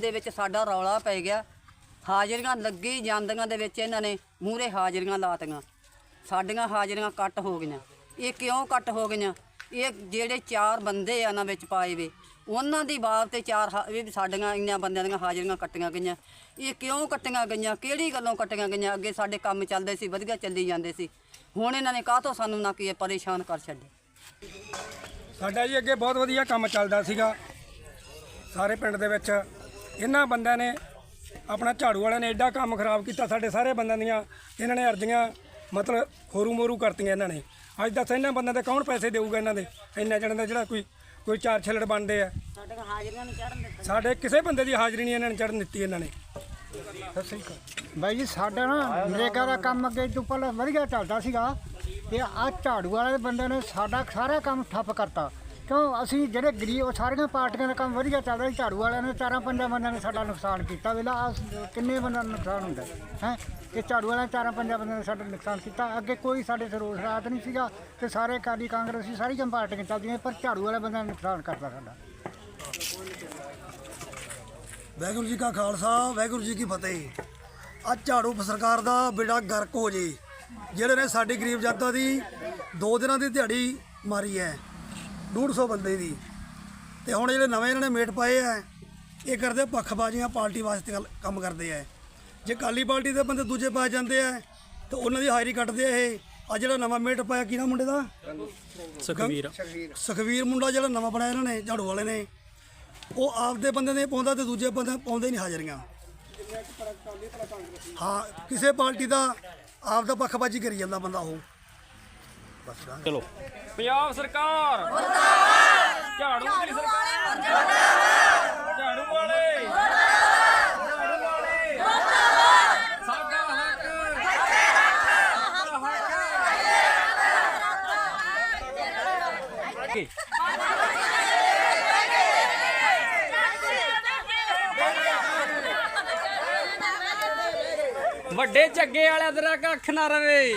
ਦੇ ਵਿੱਚ ਸਾਡਾ ਰੌਲਾ ਪੈ ਗਿਆ। ਹਾਜ਼ਰੀਆਂ ਲੱਗੀ ਜਾਂਦੀਆਂ ਦੇ ਵਿੱਚ ਇਹਨਾਂ ਨੇ ਮੂਹਰੇ ਹਾਜ਼ਰੀਆਂ ਲਾਤੀਆਂ। ਸਾਡੀਆਂ ਹਾਜ਼ਰੀਆਂ ਕੱਟ ਹੋ ਗਈਆਂ। ਇਹ ਕਿਉਂ ਕੱਟ ਹੋ ਗਈਆਂ? ਇਹ ਜਿਹੜੇ ਚਾਰ ਬੰਦੇ ਆ ਨਾ ਵਿੱਚ ਪਾਏ ਵੇ, ਉਹਨਾਂ ਦੀ ਬਾਤ ਤੇ ਚਾਰ ਹਾ- ਵੀ ਸਾਡੀਆਂ ਇੰਨਿਆਂ ਬੰਦਿਆਂ ਦੀਆਂ ਹਾਜ਼ਰੀਆਂ ਕੱਟੀਆਂ ਗਈਆਂ। ਇਹ ਕਿਉਂ ਕੱਟੀਆਂ ਗਈਆਂ? ਕਿਹੜੀ ਗੱਲੋਂ ਕੱਟੀਆਂ ਗਈਆਂ? ਅੱਗੇ ਸਾਡੇ ਕੰਮ ਚੱਲਦੇ ਸੀ, ਵਧੀਆ ਚੱਲੀ ਜਾਂਦੇ ਸੀ। ਹੁਣ ਇਹਨਾਂ ਨੇ ਕਾਹ ਤੋਂ ਸਾਨੂੰ ਨਾ ਕੀ ਇਹ ਪਰੇਸ਼ਾਨ ਕਰ ਛੱਡੇ? ਸਾਡਾ ਜੀ ਅੱਗੇ ਬਹੁਤ ਵਧੀਆ ਕੰਮ ਚੱਲਦਾ ਸੀਗਾ। ਸਾਰੇ ਪਿੰਡ ਦੇ ਵਿੱਚ ਇਹਨਾਂ ਬੰਦਿਆਂ ਨੇ ਆਪਣਾ ਝਾੜੂ ਵਾਲਿਆਂ ਨੇ ਐਡਾ ਕੰਮ ਖਰਾਬ ਕੀਤਾ ਸਾਡੇ ਸਾਰੇ ਬੰਦਿਆਂ ਦੀਆਂ ਇਹਨਾਂ ਨੇ ਅਰਜ਼ੀਆਂ ਮਤਲਬ ਖੋਰੂ ਮੋਰੂ ਕਰਤੀਆਂ ਇਹਨਾਂ ਨੇ। ਅੱਜ ਦੱਸ ਇਹਨਾਂ ਬੰਦਿਆਂ ਦੇ ਕੌਣ ਪੈਸੇ ਦੇਊਗਾ ਇਹਨਾਂ ਦੇ? ਇੰਨਾ ਜਣਾਂ ਦਾ ਜਿਹੜਾ ਕੋਈ ਕੋਈ ਚਾਰ ਛੱਲੜ ਬਣਦੇ ਆ। ਸਾਡੀਆਂ ਹਾਜ਼ਰੀਆਂ ਨਹੀਂ ਚੜਨ ਦਿੱਤੇ ਸਾਡੇ ਕਿਸੇ ਬੰਦੇ ਦੀ ਹਾਜ਼ਰੀ ਨਹੀਂ ਇਹਨਾਂ ਨੇ ਚੜਨ ਦਿੱਤੀ ਇਹਨਾਂ ਨੇ। ਸਤਿ ਸ੍ਰੀ ਅਕਾਲ। ਬਾਈ ਜੀ ਸਾਡਾ ਨਾ ਨਰੇਗਾ ਦਾ ਕੰਮ ਅੱਗੇ ਤੋਂ ਪਹਿਲਾਂ ਵਧੀਆ ਚੱਲਦਾ ਸੀਗਾ ਤੇ ਆ ਝਾੜੂ ਵਾਲੇ ਬੰਦੇ ਨੇ ਸਾਡਾ ਸਾਰਾ ਕੰਮ ਠੱਪ ਕਰਤਾ। ਕਿਉਂ ਅਸੀਂ ਜਿਹੜੇ ਗਰੀਬ, ਉਹ ਸਾਰੀਆਂ ਪਾਰਟੀਆਂ ਦਾ ਕੰਮ ਵਧੀਆ ਚੱਲ ਰਿਹਾ ਸੀ ਝਾੜੂ ਵਾਲਿਆਂ ਨੇ ਚਾਰਾਂ ਪੰਜਾਂ ਬੰਦਿਆਂ ਨੇ ਸਾਡਾ ਨੁਕਸਾਨ ਕੀਤਾ। ਵੇਲਾ ਆਹ ਕਿੰਨੇ ਬੰਦਿਆਂ ਨੂੰ ਨੁਕਸਾਨ ਹੁੰਦਾ ਹੈ ਕਿ ਝਾੜੂ ਵਾਲਿਆਂ ਨੇ ਚਾਰਾਂ ਪੰਜਾਂ ਬੰਦਿਆਂ ਨੇ ਸਾਡਾ ਨੁਕਸਾਨ ਕੀਤਾ। ਅੱਗੇ ਕੋਈ ਸਾਡੇ ਤੇ ਰੋਸ ਰਾਤ ਨਹੀਂ ਸੀਗਾ ਤੇ ਸਾਰੇ ਅਕਾਲੀ ਕਾਂਗਰਸੀ, ਸਾਰੀਆਂ ਪਾਰਟੀਆਂ ਚੱਲਦੀਆਂ, ਪਰ ਝਾੜੂ ਵਾਲੇ ਬੰਦਿਆਂ ਨੇ ਨੁਕਸਾਨ ਕਰਦਾ ਸਾਡਾ। ਵਾਹਿਗੁਰੂ ਜੀ ਕਾ ਖਾਲਸਾ, ਵਾਹਿਗੁਰੂ ਜੀ ਕੀ ਫਤਿਹ। ਅੱਜ ਝਾੜੂ ਸਰਕਾਰ ਦਾ ਬੇੜਾ ਗਰਕ ਹੋ ਜੇ। ਜਿਹੜੇ ਨੇ ਸਾਡੀ ਗਰੀਬ ਜਨਤਾ ਦੀ ਦੋ ਦਿਨਾਂ ਦੀ ਦਿਹਾੜੀ ਮਾਰੀ ਹੈ। 150 ਬੰਦੇ ਦੀ। ਤੇ ਹੁਣ ਜਿਹੜੇ ਨਵੇਂ ਇਹਨਾਂ ਨੇ ਮੇਟ ਪਾਏ ਆ ਇਹ ਕਰਦੇ ਪੱਖਬਾਜ਼ੀਆਂ ਪਾਰਟੀ ਵਾਸਤੇ ਕੰਮ ਕਰਦੇ ਆ। ਜੇ ਕਾਲੀ ਪਾਰਟੀ ਦੇ ਬੰਦੇ ਦੂਜੇ ਪਾ ਜਾਂਦੇ ਆ ਤੇ ਉਹਨਾਂ ਦੀ ਹਾਜ਼ਰੀ ਕੱਟਦੇ ਆ ਇਹ। ਆ ਜਿਹੜਾ ਨਵਾਂ ਮੇਟ ਪਾਇਆ ਕੀ ਨਾ ਮੁੰਡੇ ਦਾ? ਸੁਖਵੀਰ। ਸੁਖਵੀਰ ਮੁੰਡਾ ਜਿਹੜਾ ਨਵਾਂ ਬਣਾਇਆ ਇਹਨਾਂ ਨੇ ਝਾੜੂ ਵਾਲੇ ਨੇ। ਉਹ ਆਪਦੇ ਬੰਦੇ ਨੇ ਪਾਉਂਦਾ ਤੇ ਦੂਜੇ ਬੰਦੇ ਪਾਉਂਦੇ ਨਹੀਂ ਹਾਜ਼ਰੀਆਂ। ਹਾਂ ਕਿਸੇ ਪਾਰਟੀ ਦਾ ਆਪਦਾ ਪੱਖਬਾਜ਼ੀ ਕਰੀ ਜਾਂਦਾ ਬੰਦਾ ਉਹ। ਪੰਜਾਬ ਸਰਕਾਰ। ਮੁਰਦਾਬਾਦ ਝਾੜੂ ਦੀ ਸਰਕਾਰ। ਮੁਰਦਾਬਾਦ ਝਾੜੂ ਵਾਲੇ। ਝਾੜੂ ਵਾਲੇ ਸਾਡਾ ਹੱਕ ਸਾਡਾ ਹੱਕ ਵੱਡੇ ਝੱਗੇ ਵਾਲਿਆਂ ਦਾ ਕੱਖ ਨਾ ਰਵੇ।